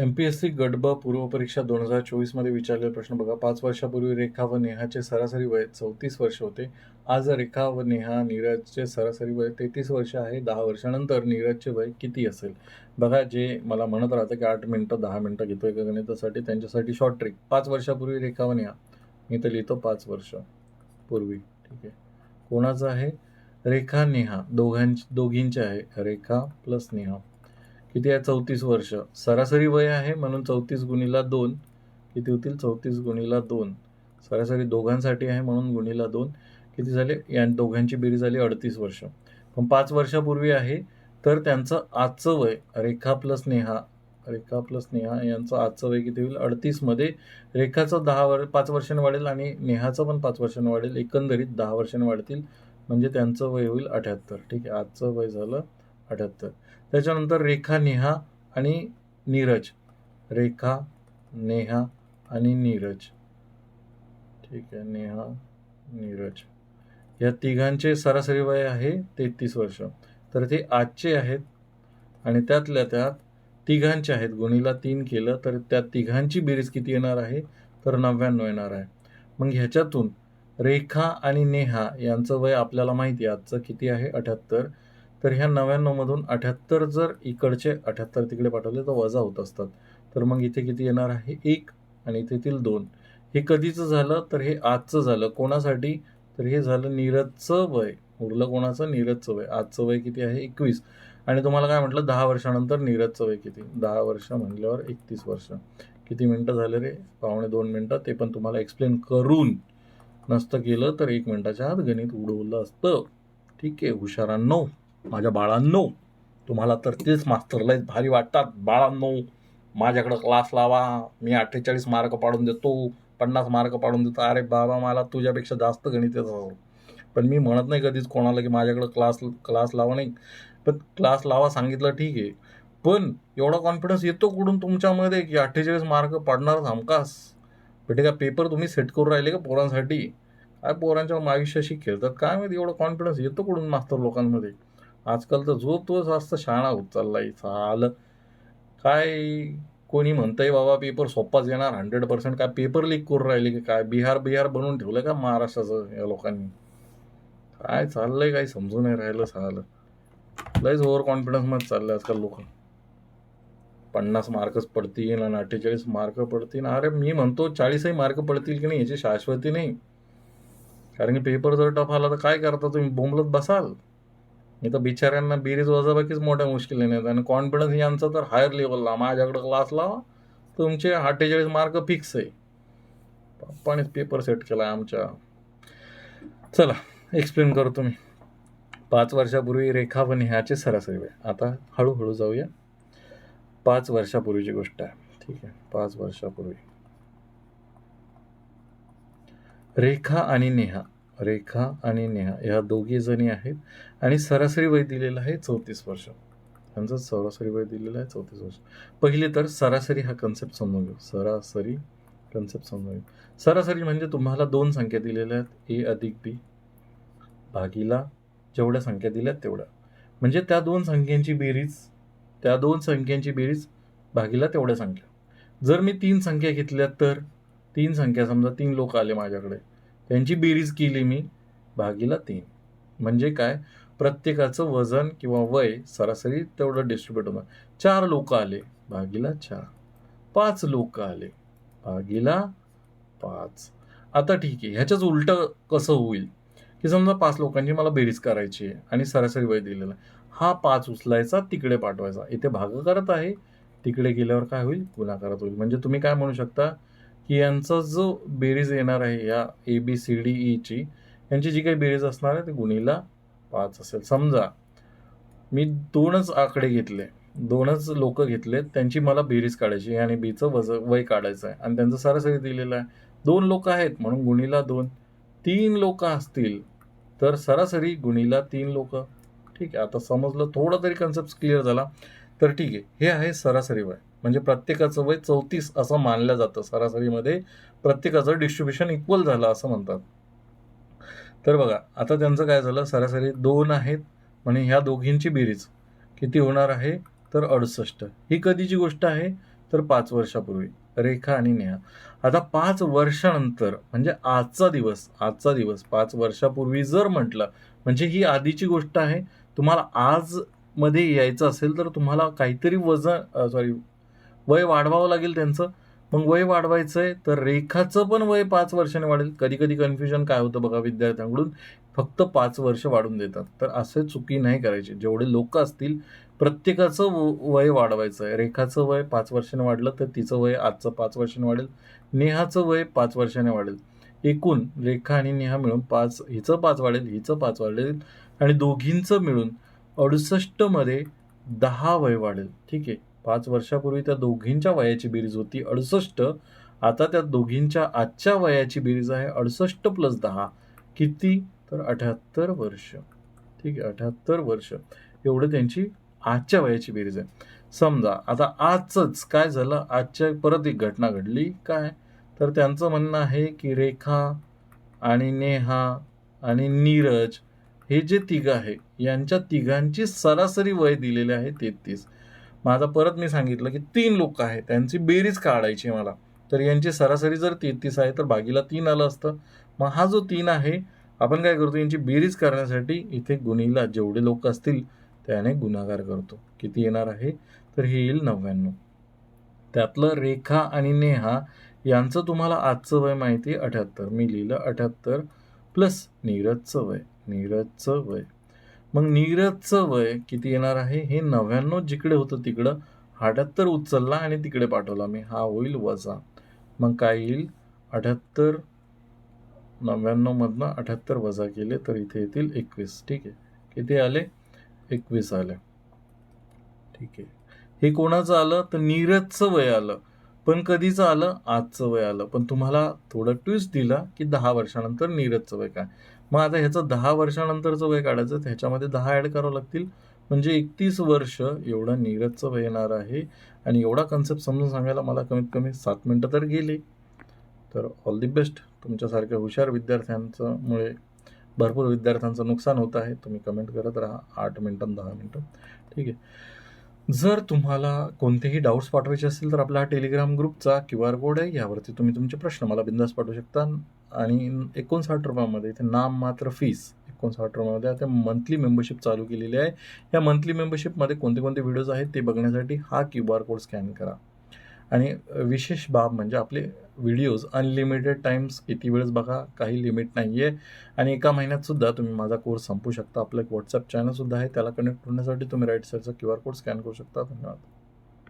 M P S C गडब पूर्वपरीक्षा दोन हजार चोवीसमध्ये विचारलेला प्रश्न बघा. पाच वर्षापूर्वी रेखा व नेहाचे सरासरी वय चौतीस वर्ष होते. आज रेखा व नेहा नीरजचे सरासरी वय तेहतीस वर्ष आहे. दहा वर्षानंतर नीरजचे वय किती असेल? बघा जे मला म्हणत राहतं की आठ मिनटं दहा मिनटं घेतो का गणितासाठी त्यांच्यासाठी शॉर्ट ट्रिक पाच वर्षापूर्वी रेखा व नेहा. मी तर लिहितो पाच वर्ष पूर्वी. ठीक आहे. कोणाचं आहे? रेखा नेहा. दोघांची दोघींचे आहे. रेखा प्लस नेहा. किती आहे? चौतीस वर्ष. सरासरी वय आहे म्हणून चौतीस गुणीला दोन. किती होतील? चौतीस गुणीला दोन. सरासरी दोघांसाठी आहे म्हणून गुणीला दोन. किती झाले? या दोघांची बेरीज झाली अडतीस वर्ष. पण पाच वर्षापूर्वी आहे तर त्यांचं आजचं वय रेखा प्लस नेहा रेखा प्लस नेहा यांचं आजचं वय किती होईल? अडतीसमध्ये रेखाचं दहा वर पाच वर्षांनी वाढेल आणि नेहाचं पण पाच वर्षांनी वाढेल. एकंदरीत दहा वर्षांनी वाढतील. म्हणजे त्यांचं वय होईल अठ्याहत्तर. ठीक आहे आजचं वय झालं अठ्याहत्तर त्याच्यानंतर रेखा नेहा आणि नीरज. रेखा नेहा आणि नीरज. ठीक आहे नेहा नीरज. या तिघांचे सरासरी वय आहे तेहतीस वर्ष. तर ते आजचे आहेत आणि त्यातल्या त्यात तिघांचे आहेत. गुणीला तीन केलं तर त्या तिघांची बेरीज किती येणार आहे? तर नव्याण्णव येणार आहे. मग ह्याच्यातून रेखा आणि नेहा यांचं वय आपल्याला माहिती आहे. आजचं किती आहे? अठ्याहत्तर. तर ह्या नव्याण्णवमधून अठ्याहत्तर जर इकडचे अठ्याहत्तर तिकडे पाठवले तर वजा होत असतात. तर मग इथे किती येणार आहे? एक आणि इथेतील दोन. हे कधीचं झालं? तर हे आजचं झालं. कोणासाठी? तर हे झालं नीरजचं वय. उरलं कोणाचं? नीरजचं वय. आजचं वय किती आहे? एकवीस. आणि तुम्हाला काय म्हटलं? दहा वर्षानंतर नीरजचं वय किती? दहा वर्ष म्हटल्यावर एकतीस वर्ष. किती मिनटं झाले रे? पावणे दोन मिनटं. ते पण तुम्हाला एक्सप्लेन करून नसतं केलं तर एक मिनटाच्या आत गणित उडवलं असतं. ठीक आहे हुशारांनो. माझ्या बाळांनो तुम्हाला तर तेच मास्तर भारी वाटतात. बाळांनो माझ्याकडं क्लास लावा. मी अठ्ठेचाळीस मार्क पाडून देतो. पन्नास मार्क पाडून देतो. अरे बाबा मला तुझ्यापेक्षा जास्त गणित पण मी म्हणत नाही कधीच कोणाला की माझ्याकडं क्लास क्लास लावा नाही. पण क्लास लावा सांगितलं ठीक आहे. पण एवढा कॉन्फिडन्स येतो कुठून तुमच्यामध्ये की अठ्ठेचाळीस मार्क पाडणार हमखास? बेटे का पेपर तुम्ही सेट करून राहिले का पोरांसाठी? काय पोरांच्या आयुष्याशी खेळतात. काय माहिती एवढं कॉन्फिडन्स येतो कुठून मास्तर लोकांमध्ये? आजकाल तर जो तो जास्त शाळा होत चाललाय चाल. काय कोणी म्हणतंय बाबा पेपर सोप्पाच येणार हंड्रेड पर्सेंट काय पेपर लीक करून राहिले की काय? बिहार बिहार बनवून ठेवलं का महाराष्ट्राचं या लोकांनी? काय चाललंय काही समजून नाही राहिलं चालं. लयच ओव्हर कॉन्फिडन्समध्ये चाललंय आजकाल लोक. पन्नास मार्कच पडतील आणि अठ्ठेचाळीस मार्क पडतील. अरे मी म्हणतो चाळीसही मार्क पडतील की नाही याची शाश्वती नाही. कारण की पेपर जर टफ आला तर काय करता तुम्ही? बोंबलत बसाल. मी तर बिचाऱ्यांना बिरीज वजाबाकीच मोठ्या मुश्किलीने आहेत आणि कॉन्फिडन्स यांचा तर हायर लेवलला माझ्याकडं क्लास लावा. तुमचे अठ्ठेचाळीस मार्क फिक्स आहे. पप्पानेच पेपर सेट केला आमच्या. चला एक्सप्लेन करतो मी पाच वर्षापूर्वी रेखा ह्याचे नेहाचे सरासरी वेळ आता हळूहळू जाऊया. पाच वर्षापूर्वीची गोष्ट आहे. ठीक आहे. पाच वर्षापूर्वी. रेखा आणि नेहा. रेखा आणि नेहा ह्या दोघी जणी आहेत. आणि सरासरी वय दिलेलं आहे चौतीस वर्ष. त्यांचं सरासरी वय दिलेलं आहे चौतीस वर्ष. पहिले तर सरासरी हा कन्सेप्ट समजून घेऊ. सरासरी कन्सेप्ट समजून घेऊ. सरासरी म्हणजे तुम्हाला दोन संख्या दिलेल्या आहेत. ए अधिक बी भागीला जेवढ्या संख्या दिल्यात तेवढ्या. म्हणजे त्या दोन संख्यांची बेरीज त्या दोन संख्यांची बेरीज भागीला तेवढ्या संख्या. जर मी तीन संख्या घेतल्या तर तीन संख्या समजा तीन लोक आले माझ्याकडे त्यांची बेरीज केली मी भागीला तीन. म्हणजे काय? प्रत्येकाचं वजन किंवा वय सरासरी तेवढं डिस्ट्रीब्युट होणार. चार लोक आले भागीला चार. पाच लोक आले भागीला पाच. आता ठीक आहे ह्याच्याच उलटं कसं होईल? की समजा पाच लोकांची मला बेरीज करायची आहे आणि सरासरी वय दिलेला आहे. हा पाच उचलायचा तिकडे पाठवायचा. इथे भाग करत आहे तिकडे गेल्यावर काय होईल? गुणाकारात होईल. म्हणजे तुम्ही काय म्हणू शकता? की यांचा जो बेरीज येणार आहे या ए बी सी डी ईची यांची जी काही बेरीज असणार आहे ती गुणीला पाच असेल. समजा मी दोनच आकडे घेतले दोनच लोक घेतले त्यांची मला बेरीज काढायची आणि बीचं वज वय काढायचं आहे. आणि त्यांचं सरासरी दिलेलं आहे. दोन लोक आहेत म्हणून गुणीला दोन. तीन लोक असतील तर सरासरी गुणीला तीन लोक. ठीक आहे आता समजलं थोडं तरी कन्सेप्ट क्लिअर झाला. तर ठीक आहे. हे आहे सरासरी वय. म्हणजे प्रत्येकाचं वय चौतीस असं मानलं जातं. सरासरीमध्ये प्रत्येकाचं डिस्ट्रीब्युशन इक्वल झालं असं म्हणतात. तर बघा आता त्यांचं काय झालं? सरासरी दोन आहेत. म्हणजे ह्या दोघींची बेरीज किती होणार आहे? तर अडुसष्ट. ही कधीची गोष्ट आहे? तर पाच वर्षापूर्वी. रेखा आणि नेहा. आता पाच वर्षानंतर म्हणजे आजचा दिवस आजचा दिवस पाच वर्षापूर्वी जर म्हटलं म्हणजे ही आधीची गोष्ट आहे तुम्हाला आज मध्ये यायचं असेल तर तुम्हाला काहीतरी वजन सॉरी वय वाढवावं लागेल त्यांचं. मग वय वाढवायचं आहे तर रेखाचं पण वय पाच वर्षाने वाढेल. कधी कधी कन्फ्युजन काय होतं बघा विद्यार्थ्यांकडून? फक्त पाच वर्ष वाढून देतात. तर असे चुकी नाही करायची. जेवढे लोक असतील प्रत्येकाचं व- वय वाढवायचं आहे रेखाचं वय पाच वर्षाने वाढलं तर तिचं वय आजचं पाच वर्षाने वाढेल. नेहाचं वय पाच वर्षाने वाढेल. एकूण रेखा आणि नेहा मिळून पाच हिचं पाच वाढेल हिचं पाच वाढेल आणि दोघींचं मिळून अडुसष्टमध्ये दहा वय वाढेल. ठीक आहे. पाच वर्षापूर्वी त्या दोघींच्या वयाची बेरीज होती. अडुसष्ट आता त्या दोघींच्या आजच्या वयाची बेरीज आहे. अडुसष्ट प्लस दहा किती? तर अठ्याहत्तर वर्ष. ठीक आहे. अठ्याहत्तर वर्ष. एवढं त्यांची आजच्या वयाची बेरीज आहे. समजा आता आजच काय झालं? आजच्या परत एक घटना घडली काय? तर त्यांचं म्हणणं आहे की रेखा आणि नेहा आणि नीरज हे जे तिघं आहे यांच्या तिघांची सरासरी वय दिलेले आहे तेहतीस. माझा परत मी सांगितलं की तीन लोक आहेत त्यांची बेरीज काढायची मला. तर यांची सरासरी जर तेहतीस आहे तर बागीला तीन आलं असतं. मग हा जो तीन आहे आपण काय करतो यांची बेरीज करण्यासाठी इथे गुणीला जेवढे लोक असतील त्याने गुन्हागार करतो. किती येणार आहे? तर हे येईल नव्याण्णव. त्यातलं रेखा आणि नेहा यांचं तुम्हाला आजचं वय माहिती आहे अठ्याहत्तर. मी लिहिलं अठ्याहत्तर प्लस नीरजचं वय. नीरजचं वय. मग नीरजचं वय किती येणार आहे? हे नव्याण्णव जिकडे होतं तिकडं अठ्याहत्तर उचलला आणि तिकडे पाठवला. मी हा होईल वजा. मग काय येईल? अठ्याहत्तर नव्याण्णवमधनं अठ्याहत्तर वजा केले तर इथे येतील एकवीस. ठीक आहे. किती आले? एकवीस आले. ठीक आहे. हे कोणाचं आलं? तर नीरजचं वय आलं. पण कधीचं आलं? आजचं वय आलं. पण तुम्हाला थोडं ट्विस्ट दिला की दहा वर्षानंतर नीरजचं वय काय? मग आता ह्याचं दहा वर्षानंतरचं वय काढायचं ह्याच्यामध्ये दहा ॲड करावं लागतील. म्हणजे एकतीस वर्ष एवढं नीरजचं वय येणार आहे. आणि एवढा कन्सेप्ट समजून सांगायला मला कमीत कमी सात मिनटं तर गेली. तर ऑल दी बेस्ट तुमच्यासारख्या हुशार विद्यार्थ्यांचं मुळे भरपूर विद्यार्थ्यांचं नुकसान होत आहे. तुम्ही कमेंट करत राहा. आठ मिनटं दहा मिनटं. ठीक आहे. जर तुम्हाला कोणतेही डाऊट्स पाठवायचे असतील तर आपला हा टेलिग्राम ग्रुपचा क्यू आर कोड आहे. यावरती तुम्ही तुमचे प्रश्न मला बिंदास पाठवू शकता. आणि एकोणसाठ रुपयामध्ये इथे नाम मात्र फीस एकोणसाठ रुपयामध्ये. आता मंथली मेंबरशिप चालू केलेली आहे. या मंथली मेंबरशिपमध्ये कोणते कोणते व्हिडिओज आहेत ते बघण्यासाठी हा क्यू आर कोड स्कॅन करा. आणि विशेष बाब म्हणजे आपले व्हिडिओज अनलिमिटेड टाइम्स किती वेळेस बघा काही लिमिट नाही आहे आणि एका महिन्यातसुद्धा तुम्ही माझा कोर्स संपू शकता. आपलं एक व्हॉट्सअप चॅनलसुद्धा आहे. त्याला कनेक्ट होण्यासाठी तुम्ही राईट साईडचा क्यू आर कोड स्कॅन करू शकता. धन्यवाद.